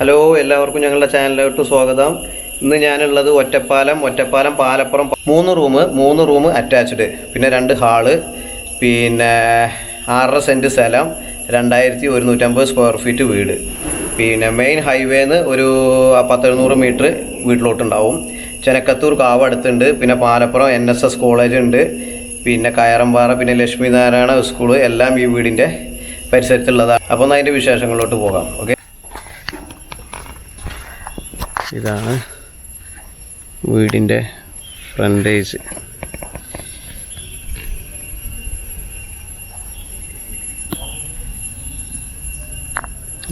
Hello എല്ലാവർക്കും ഞങ്ങളുടെ ചാനലിലോട്ട് സ്വാഗതം. ഇന്ന് ഞാനുള്ളത് ഒറ്റപ്പാലം ഒറ്റപ്പാലം പാലപ്പുറം മൂന്ന് റൂം മൂന്ന് റൂം അറ്റാച്ച്ഡ്. പിന്നെ രണ്ട് ഹാൾ പിന്നെ ആറര സെന്റ് സ്ഥലം രണ്ടായിരത്തി ഒരുന്നൂറ്റമ്പത് സ്ക്വയർ ഫീറ്റ് വീട്. പിന്നെ മെയിൻ ഹൈവേന്ന് ഒരു പത്തെഴുന്നൂറ് മീറ്റർ വീട്ടിലോട്ടുണ്ടാവും. ചെനക്കത്തൂർ കാവ് അടുത്തുണ്ട് പിന്നെ Palappuram N S S college ഉണ്ട് പിന്നെ കയറമ്പാറ പിന്നെ ലക്ഷ്മി നാരായണ സ്കൂൾ എല്ലാം ഈ വീടിന്റെ പരിസരത്തുള്ളതാണ്. അപ്പോൾ അതിന്റെ വിശേഷങ്ങളിലോട്ട് പോകാം ഓക്കെ? ഇതാണ് വീടിന്റെ ഫ്രണ്ടേജ്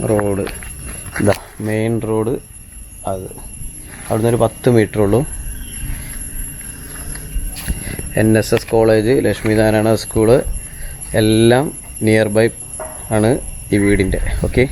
റോഡ്. ഇതാ മെയിൻ റോഡ് അത്. അവിടുന്ന് ഒരു പത്ത് മീറ്റർ ഉള്ളൂ. N S S college Lakshmi Narayana school എല്ലാം നിയർ ബൈ ആണ് ഈ വീടിന്റെ. ഓക്കെ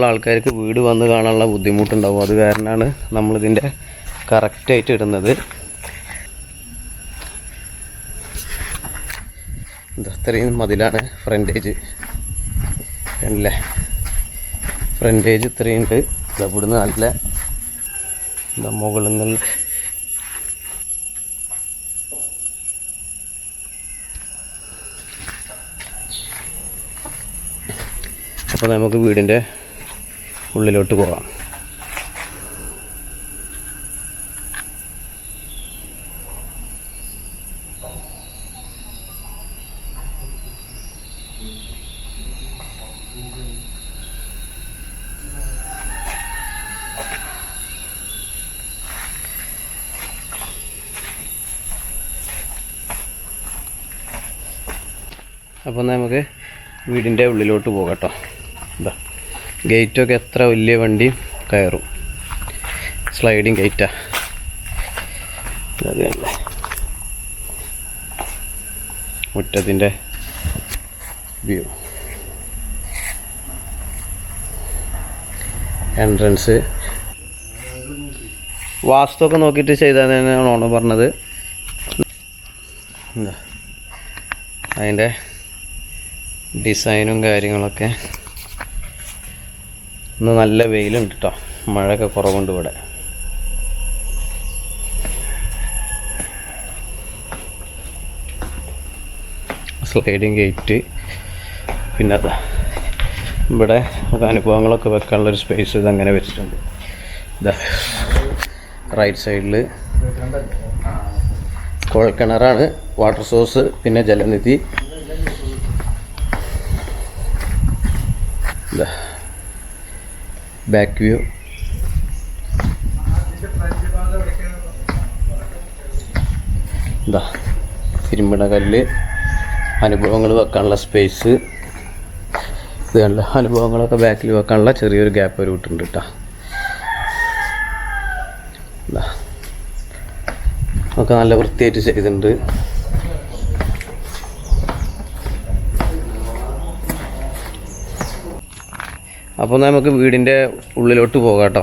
ദൂരമുള്ള ആൾക്കാർക്ക് വീട് വന്ന് കാണാനുള്ള ബുദ്ധിമുട്ടുണ്ടാവും. അത് കാരണമാണ് നമ്മളിതിന്റെ കറക്റ്റായിട്ട് ഇടുന്നത്. അത്രയും മതിലാണ് ഫ്രണ്ടേജ് അല്ലേ ഫ്രണ്ടേജ് ഇത്രയും ഉണ്ട്. ഇത് ഇവിടുന്ന് നല്ല മുകളിൽ നിന്ന് അപ്പോൾ നമുക്ക് വീടിന്റെ ഉള്ളിലോട്ട് പോകാം അപ്പോൾ നമുക്ക് വീടിന്റെ ഉള്ളിലോട്ട് പോകട്ടോ ഗേറ്റൊക്കെ എത്ര വലിയ വണ്ടി കയറും? സ്ലൈഡിങ് ഗേറ്റാ മുറ്റത്തിന്റെ വ്യൂ എൻട്രൻസ് വാസ്തുവൊക്കെ നോക്കിയിട്ട് ചെയ്താൽ തന്നെയാണ് ഓണർ പറഞ്ഞത്. എന്താ അതിന്റെ ഡിസൈനും കാര്യങ്ങളൊക്കെ ഇന്ന് നല്ല വെയിലുണ്ട് കേട്ടോ മഴയൊക്കെ കുറവുണ്ട് ഇവിടെ. സ്ലൈഡിങ് ഗേറ്റ് പിന്നെ അതാ. ഇവിടെ അനുഭവങ്ങളൊക്കെ വെക്കാനുള്ളൊരു സ്പേസ് ഇതങ്ങനെ വെച്ചിട്ടുണ്ട്. ഇതാ. റൈറ്റ് സൈഡിൽ കുഴൽക്കിണറാണ്. വാട്ടർ സോഴ്സ് പിന്നെ ജലനിധി. ഇതാ. ബാക്ക് വ്യൂ എന്താ തിരുമ്പിട കല്ല്. അനുഭവങ്ങൾ വെക്കാനുള്ള സ്പേസ് ഇത് അനുഭവങ്ങളൊക്കെ ബാക്കിൽ വെക്കാനുള്ള ചെറിയൊരു ഗ്യാപ്പ് ഒരു വിട്ടുണ്ട് കേട്ടോ ഒക്കെ നല്ല വൃത്തിയായിട്ട് ചെയ്തിട്ടുണ്ട്. അപ്പോൾ നമുക്ക് വീടിന്റെ ഉള്ളിലോട്ട് പോകാം കേട്ടോ.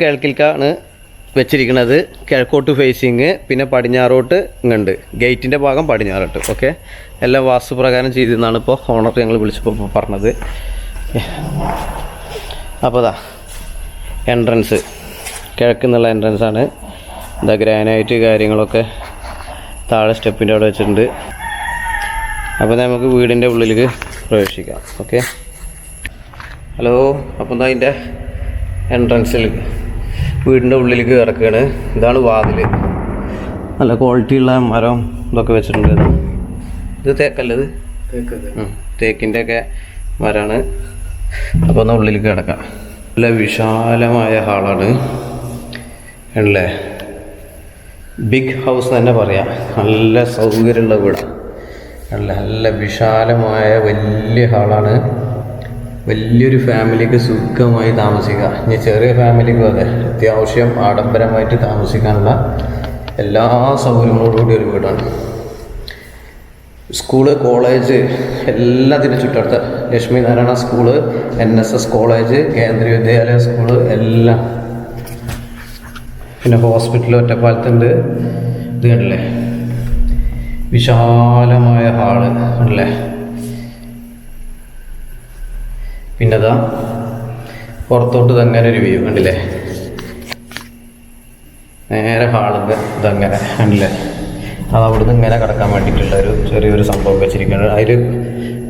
കിഴക്കിൽക്കാണ് വെച്ചിരിക്കുന്നത്. കിഴക്കോട്ട് ഫേസിങ് പിന്നെ പടിഞ്ഞാറോട്ട് ഇങ്ങുണ്ട്. ഗേറ്റിന്റെ ഭാഗം പടിഞ്ഞാറോട്ട് ഓക്കെ എല്ലാം വാസ്തുപ്രകാരം ചെയ്തെന്നാണ് ഇപ്പോൾ ഓണർ ഞങ്ങൾ വിളിച്ചപ്പോൾ പറഞ്ഞത്. അപ്പോൾ അതാ എൻട്രൻസ് കിഴക്കുന്നുള്ള എൻട്രൻസ് ആണ്. എന്താ ഗ്രാനൈറ്റ് കാര്യങ്ങളൊക്കെ താഴെ സ്റ്റെപ്പിന്റെ അവിടെ വെച്ചിട്ടുണ്ട്. അപ്പോൾ നമുക്ക് വീടിന്റെ ഉള്ളിലേക്ക് പ്രവേശിക്കാം. ഓക്കെ ഹലോ അപ്പം എന്താ അതിന്റെ എൻട്രൻസിൽ വീടിന്റെ ഉള്ളിലേക്ക് കിടക്കുകയാണ് ഇതാണ് വാതിൽ നല്ല ക്വാളിറ്റിയുള്ള മരം ഇതൊക്കെ വെച്ചിട്ടുണ്ട് ഇത്. ഇത്? തേക്കല്ലത് തേക്കിന്റെ ഒക്കെ മരമാണ് അപ്പോൾ ഒന്ന് ഉള്ളിലേക്ക് കിടക്കാം. നല്ല വിശാലമായ ഹാളാണ്. അല്ലേ? ബിഗ് ഹൗസ് തന്നെ പറയാം. നല്ല സൗകര്യമുള്ള വീടാണ്. നല്ല നല്ല വിശാലമായ വലിയ ഹാളാണ്. വലിയൊരു ഫാമിലിക്ക് സുഖമായി താമസിക്കുക. ഇനി ചെറിയ ഫാമിലിക്കും അതെ അത്യാവശ്യം ആഡംബരമായിട്ട് താമസിക്കാനുള്ള എല്ലാ സൗകര്യങ്ങളോടുകൂടി ഒരു വീടാണ്. സ്കൂൾ കോളേജ് എല്ലാത്തിനും ചുറ്റടുത്ത. Lakshmi Narayana school N S S college Kendriya Vidyalaya school എല്ലാം. പിന്നെ ഹോസ്പിറ്റൽ ഒറ്റപ്പാലത്തുണ്ട്. ഇത് കണ്ടില്ലേ? വിശാലമായ ഹാൾ അല്ലേ? പിന്നതാ പുറത്തോട്ട് തങ്ങനെ ഒരു വ്യൂ കണ്ടില്ലേ? നേരെ ഹാളിന്റെ ഇതങ്ങനെ ഉണ്ടല്ലേ അത് അവിടുന്ന് ഇങ്ങനെ കിടക്കാൻ വേണ്ടിയിട്ടുള്ള ഒരു ചെറിയൊരു സംഭവം വെച്ചിരിക്കുന്നത് അതിൽ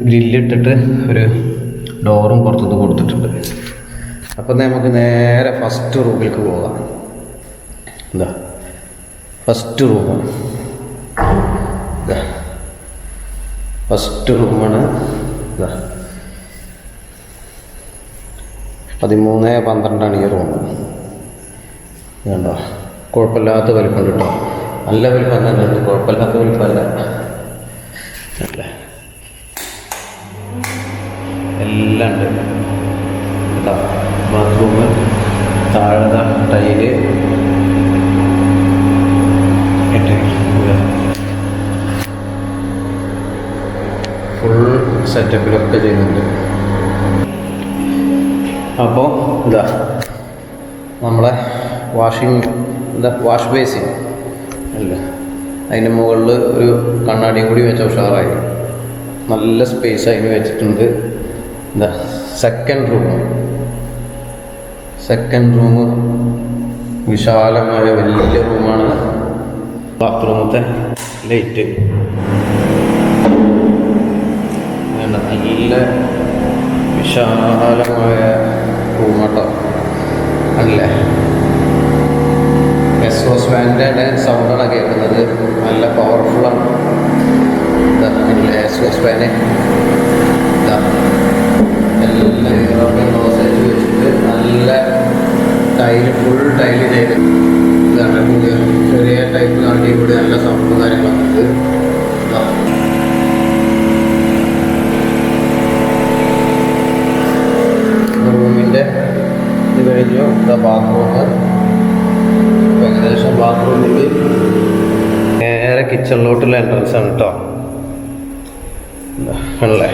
ഗ്രില്ലിട്ടിട്ട് ഒരു ഡോറും പുറത്തുനിന്ന് കൊടുത്തിട്ടുണ്ട്. അപ്പം നമുക്ക് നേരെ ഫസ്റ്റ് റൂമിലേക്ക് പോകാം. എന്താ? ഫസ്റ്റ് റൂം ഫസ്റ്റ് റൂമാണ് പതിമൂന്ന് പന്ത്രണ്ടാണ് ഈ റൂം. കണ്ടോ? കുഴപ്പമില്ലാത്ത വലിപ്പം കിട്ടോ. നല്ല വലിപ്പം തന്നെ ഉണ്ട്. കുഴപ്പമില്ലാത്ത വലിപ്പമല്ല അല്ലേ. എല്ലാം ഉണ്ട്. കേട്ടോ ബാത്റൂം താഴെ ടൈൽ ഫുൾ സെറ്റപ്പിലൊക്കെ ചെയ്യുന്നുണ്ട്. അപ്പോൾ ഇതാ നമ്മളെ വാഷിംഗ് എന്താ വാഷ് ബേസിൻ അല്ല? അതിന്റെ മുകളിൽ ഒരു കണ്ണാടിയും കൂടി വെച്ച ഉഷാറായി. നല്ല സ്പേസ് അതിന് വെച്ചിട്ടുണ്ട്. എന്താ സെക്കൻഡ് റൂം സെക്കൻഡ് റൂം വിശാലമായ വലിയ റൂമാണ് ബാത്റൂമത്തെ ലൈറ്റ് വേണ്ട നല്ല വിശാലമായ റൂമാട്ടോ അല്ലേ? എസ് ഓസ് വാന്റെ സൗണ്ടാണ് കേൾക്കുന്നത്? നല്ല പവർഫുള്ളാണ് എസ് ഓസ് ഫാന് എല്ലാ യൂറോപ്യൻ ക്ലോസേജ് വെച്ചിട്ട് നല്ല ടൈൽ ഫുൾ ടൈൽ ചെയ്ത്. ഇതാണ് ചെറിയ ടൈപ്പ് കാണ്ടി കൂടി നല്ല സൗണ്ടും കാര്യങ്ങളൊക്കെ ഉണ്ട് ഇതാ. റൂമിന്റെ ഇത് കഴിഞ്ഞു ഇതാ ബാത്റൂം ഏകദേശം ബാത്റൂമിൽ കിച്ചണിലോട്ടുള്ള എൻട്രൻസ് ആണ് കേട്ടോ ആണല്ലേ?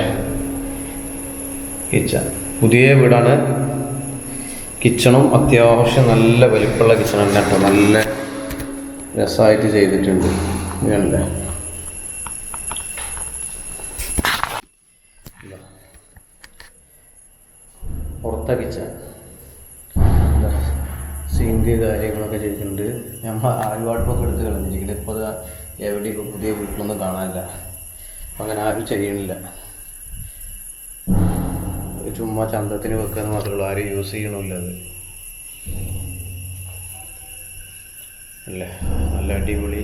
കിച്ചൺ പുതിയ വീടാണ്. കിച്ചണും അത്യാവശ്യം നല്ല വലിപ്പമുള്ള കിച്ചൺ തന്നെ കേട്ടോ. നല്ല രസമായിട്ട് ചെയ്തിട്ടുണ്ട്. ഇതല്ലേ പുറത്തെ കിച്ചൺ സീന്റെ കാര്യങ്ങളൊക്കെ ചെയ്തിട്ടുണ്ട്. ഞാൻ ആരുപാടുമൊക്കെ എടുത്ത് കളഞ്ഞിരിക്കുന്നത് ഇപ്പോൾ എവിടെയും ഇപ്പോൾ പുതിയ വീട്ടിലൊന്നും കാണാനില്ല. അങ്ങനെ ആരും ചെയ്യണില്ല. ചുമ്മാ ചന്തത്തിന് വെക്കാന്ന് മാത്രമേ ഉള്ളൂ. ആരും യൂസ് ചെയ്യണമില്ല അത്. അല്ലേ? നല്ല അടിപൊളി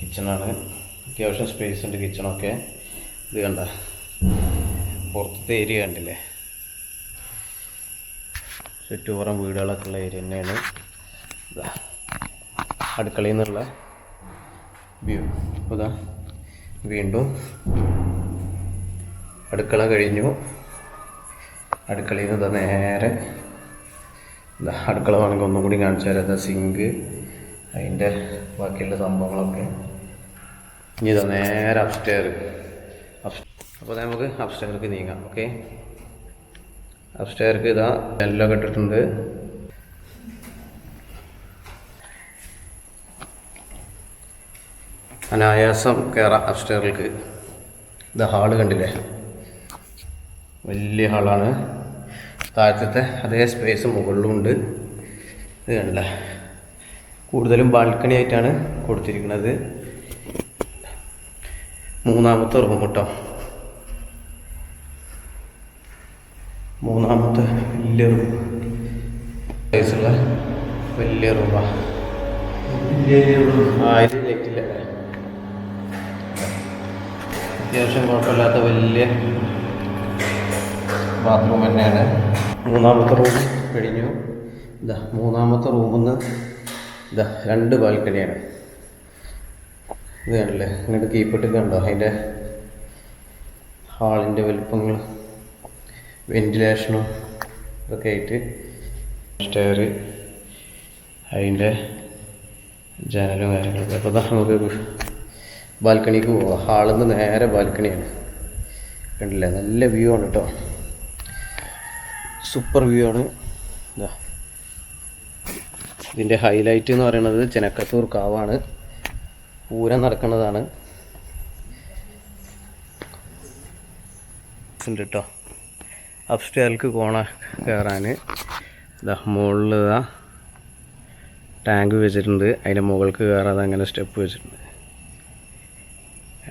കിച്ചണാണ് അത്യാവശ്യം സ്പേസ് ഉണ്ട് കിച്ചണൊക്കെ ഇത് കണ്ട. പുറത്തത്തെ ഏരിയ കണ്ടില്ലേ? ചുറ്റുപുറം വീടുകളൊക്കെ ഉള്ള ഏരിയ തന്നെയാണ്. അടുക്കളയിൽ നിന്നുള്ള വ്യൂ അപ്പോൾ ഇതാ വീണ്ടും അടുക്കള കഴിഞ്ഞു. അടുക്കളയിൽ നിന്ന് നേരെ അടുക്കള വേണമെങ്കിൽ ഒന്നും കൂടി കാണിച്ചു തരാം. സിങ്ക് അതിന്റെ ബാക്കിയുള്ള സംഭവങ്ങളൊക്കെ. ഇനി ഇതാ നേരെ അപ്സ്റ്റെയർ അപ്പോൾ നമുക്ക് അപ്സ്റ്റെയർക്ക് നീങ്ങാം. ഓക്കെ അപ്സ്റ്റെയർക്ക് ഇതാ എല്ലാം ഇട്ടിട്ടുണ്ട്. അനായാസം കയറാം അപ്സ്റ്റേറിലേക്ക് ഇത് ഹാൾ കണ്ടില്ലേ? വലിയ ഹാളാണ് താഴത്തെ അതേ സ്പേസ് മുകളിലുമുണ്ട് ഇത് കണ്ടില്ലേ? കൂടുതലും ബാൽക്കണി ആയിട്ടാണ് കൊടുത്തിരിക്കുന്നത്. മൂന്നാമത്തെ റൂം കേട്ടോ മൂന്നാമത്തെ വലിയ റൂം സൈസുള്ള വലിയ റൂമാണ് ആയിരം ലൈറ്റില്ല അത്യാവശ്യം കുഴപ്പമില്ലാത്ത വലിയ ബാത്റൂം തന്നെയാണ്. മൂന്നാമത്തെ റൂം കഴിഞ്ഞു ഇതാ മൂന്നാമത്തെ റൂമിൽ നിന്ന് ഇതാ രണ്ട് ബാൽക്കണിയാണ്. ഇത് കണ്ടില്ലേ ഇങ്ങോട്ട് കീപ്പിട്ട് കണ്ടോ അതിന്റെ ഹാളിന്റെ വലിപ്പങ്ങൾ വെന്റിലേഷനും ഇതൊക്കെ ആയിട്ട് സ്റ്റെയർ അതിന്റെ ജനലും കാര്യങ്ങളൊക്കെ. അപ്പോൾ നമുക്ക് ബാൽക്കണിക്ക് പോവാം. ഹാളിൽ നിന്ന് നേരെ ബാൽക്കണിയാണ്. കണ്ടില്ലേ? നല്ല വ്യൂ ആണ് കേട്ടോ സൂപ്പർ വ്യൂ ആണ്. ഇതാ ഇതിന്റെ ഹൈലൈറ്റ് എന്ന് പറയുന്നത് ചെനക്കത്തൂർ കാവാണ്. പൂരം നടക്കുന്നതാണ്. ഉണ്ട് കേട്ടോ അപ്സ്റ്റേർക്ക് കോണ കയറാൻ ഇതാ മുകളിൽ ഇതാ ടാങ്ക് വെച്ചിട്ടുണ്ട്. അതിന്റെ മുകൾക്ക് കയറാതെ അങ്ങനെ സ്റ്റെപ്പ് വെച്ചിട്ടുണ്ട്.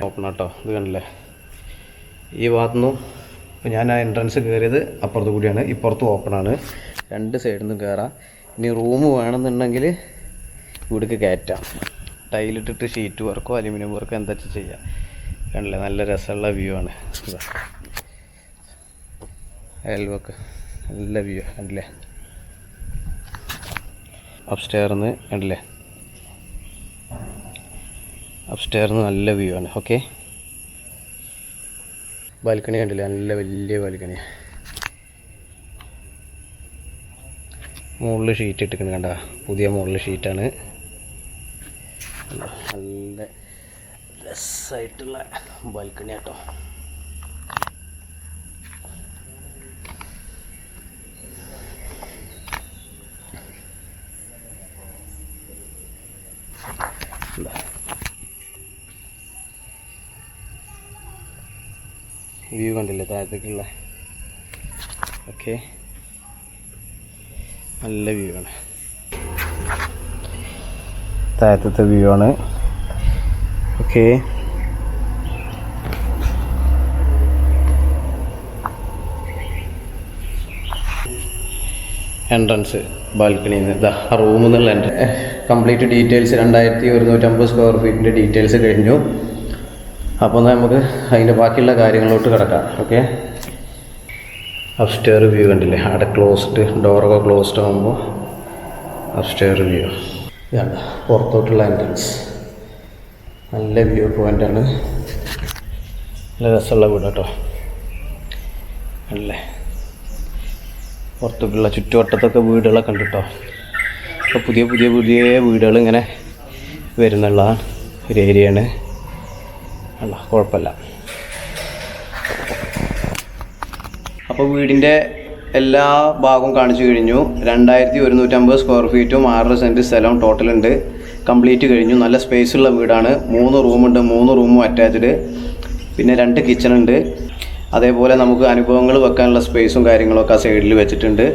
ഓപ്പൺ കേട്ടോ ഇത് കണ്ടില്ലേ? ഈ ഭാഗത്തുനിന്നും ഞാൻ ആ എൻട്രൻസ് കയറിയത് അപ്പുറത്ത് കൂടിയാണ്. ഇപ്പുറത്തും ഓപ്പണാണ് രണ്ട് സൈഡിൽ നിന്നും കയറാം ഇനി റൂം വേണമെന്നുണ്ടെങ്കിൽ ഇവിടേക്ക് കയറ്റാം. ടൈലിട്ടിട്ട് ഷീറ്റ് വർക്കോ അലുമിനിയം വർക്കോ എന്താ ചെയ്യാം. കണ്ടില്ലേ? നല്ല രസമുള്ള വ്യൂ ആണ്. അയൽവക്ക് നല്ല വ്യൂ കണ്ടില്ലേ? അപ്സ്റ്റെയർന്ന് കണ്ടില്ലേ? അപ്സ്റ്റെയർന്ന് നല്ല വ്യൂ ആണ്. ഓക്കെ ബാൽക്കണി കണ്ടില്ലേ? നല്ല വലിയ ബാൽക്കണി മുകളിൽ ഷീറ്റ് ഇട്ടിരിക്കുന്നത് കണ്ട? പുതിയ മുകളിൽ ഷീറ്റാണ് നല്ല രസമായിട്ടുള്ള ബാൽക്കണി കേട്ടോ വ്യൂ കണ്ടില്ലേ താഴത്തേക്കുള്ള? ഓക്കെ. നല്ല വ്യൂ ആണ്. താഴത്തെ വ്യൂ ആണ്. ഓക്കെ. എൻട്രൻസ് ബാൽക്കണിയിൽ നിന്ന് ഇതാ എൻട്രൻസ് കംപ്ലീറ്റ് ഡീറ്റെയിൽസ് രണ്ടായിരത്തി ഒരുന്നൂറ്റമ്പത് സ്ക്വയർ ഫീറ്റിന്റെ ഡീറ്റെയിൽസ് കഴിഞ്ഞു. അപ്പോൾ നമുക്ക് അതിന്റെ ബാക്കിയുള്ള കാര്യങ്ങളിലോട്ട് കിടക്കാം ഓക്കെ അപ്സ്റ്റെയർ വ്യൂ കണ്ടില്ലേ? അവിടെ ക്ലോസ്ഡ് ഡോറൊക്കെ ക്ലോസ്ഡ് ആകുമ്പോൾ അപ്സ്റ്റെയർ വ്യൂ ഇതാണ് പുറത്തോട്ടുള്ള എൻട്രൻസ് നല്ല വ്യൂ പോയിന്റാണ് നല്ല രസമുള്ള വീട് കേട്ടോ. അല്ലേ? പുറത്തേക്കുള്ള ചുറ്റുവട്ടത്തൊക്കെ വീടുകളൊക്കെ ഉണ്ട് കേട്ടോ. ഇപ്പോൾ പുതിയ പുതിയ പുതിയ വീടുകൾ ഇങ്ങനെ വരുന്നുള്ള ഒരു ഏരിയയാണ് അല്ല കുഴപ്പമില്ല. അപ്പോൾ വീടിന്റെ എല്ലാ ഭാഗവും കാണിച്ചു കഴിഞ്ഞു. രണ്ടായിരത്തി ഒരുന്നൂറ്റമ്പത് സ്ക്വയർ ഫീറ്റും ആറര സെന്റ് സ്ഥലവും ടോട്ടലുണ്ട് കംപ്ലീറ്റ് കഴിഞ്ഞു. നല്ല സ്പേസ് ഉള്ള വീടാണ്. മൂന്ന് റൂമുണ്ട് മൂന്ന് റൂമും അറ്റാച്ച്ഡ് പിന്നെ രണ്ട് കിച്ചൺ ഉണ്ട്. അതേപോലെ നമുക്ക് അനുഭവങ്ങൾ വെക്കാനുള്ള സ്പേസും കാര്യങ്ങളൊക്കെ ആ സൈഡിൽ വെച്ചിട്ടുണ്ട്.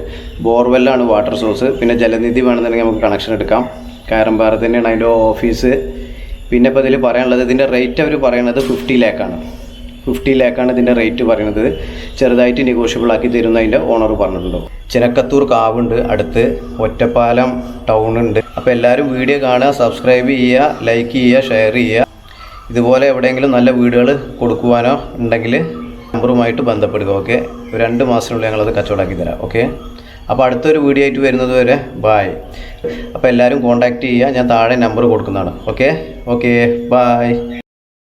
ബോർവെല്ലാണ് വാട്ടർ സോഴ്സ് പിന്നെ ജലനിധി വേണമെന്നുണ്ടെങ്കിൽ നമുക്ക് കണക്ഷൻ എടുക്കാം. കാരമ്പാറ തന്നെയാണ് അതിന്റെ ഓഫീസ് പിന്നെ ഇപ്പോൾ ഇതിൽ പറയാനുള്ളത് ഇതിന്റെ റേറ്റ് അവർ പറയുന്നത് ഫിഫ്റ്റി ലാക്കാണ് ഫിഫ്റ്റി ലാക്കാണ് ഇതിന്റെ റേറ്റ് പറയുന്നത് ചെറുതായിട്ട് നെഗോഷ്യബിൾ ആക്കി തരുന്ന അതിന്റെ ഓണർ പറഞ്ഞിട്ടുണ്ട്? ചിനക്കത്തൂർ കാവുണ്ട് അടുത്ത് ഒറ്റപ്പാലം ടൗൺ ഉണ്ട്. അപ്പോൾ എല്ലാവരും വീഡിയോ കാണുക സബ്സ്ക്രൈബ് ചെയ്യുക ലൈക്ക് ചെയ്യുക ഷെയർ ചെയ്യുക. ഇതുപോലെ എവിടെയെങ്കിലും നല്ല വീടുകൾ കൊടുക്കുവാനോ ഉണ്ടെങ്കിൽ നമ്പറുമായിട്ട് ബന്ധപ്പെടുക ഓക്കെ രണ്ട് മാസത്തിനുള്ളിൽ ഞങ്ങളത് കച്ചവടമാക്കി തരാം ഓക്കെ അപ്പോൾ അടുത്തൊരു വീഡിയോ ആയിട്ട് വരുന്നത് വരെ ബായ് അപ്പോൾ എല്ലാവരും കോൺടാക്റ്റ് ചെയ്യുക. ഞാൻ താഴെ നമ്പർ കൊടുക്കുന്നതാണ്. Okay okay bye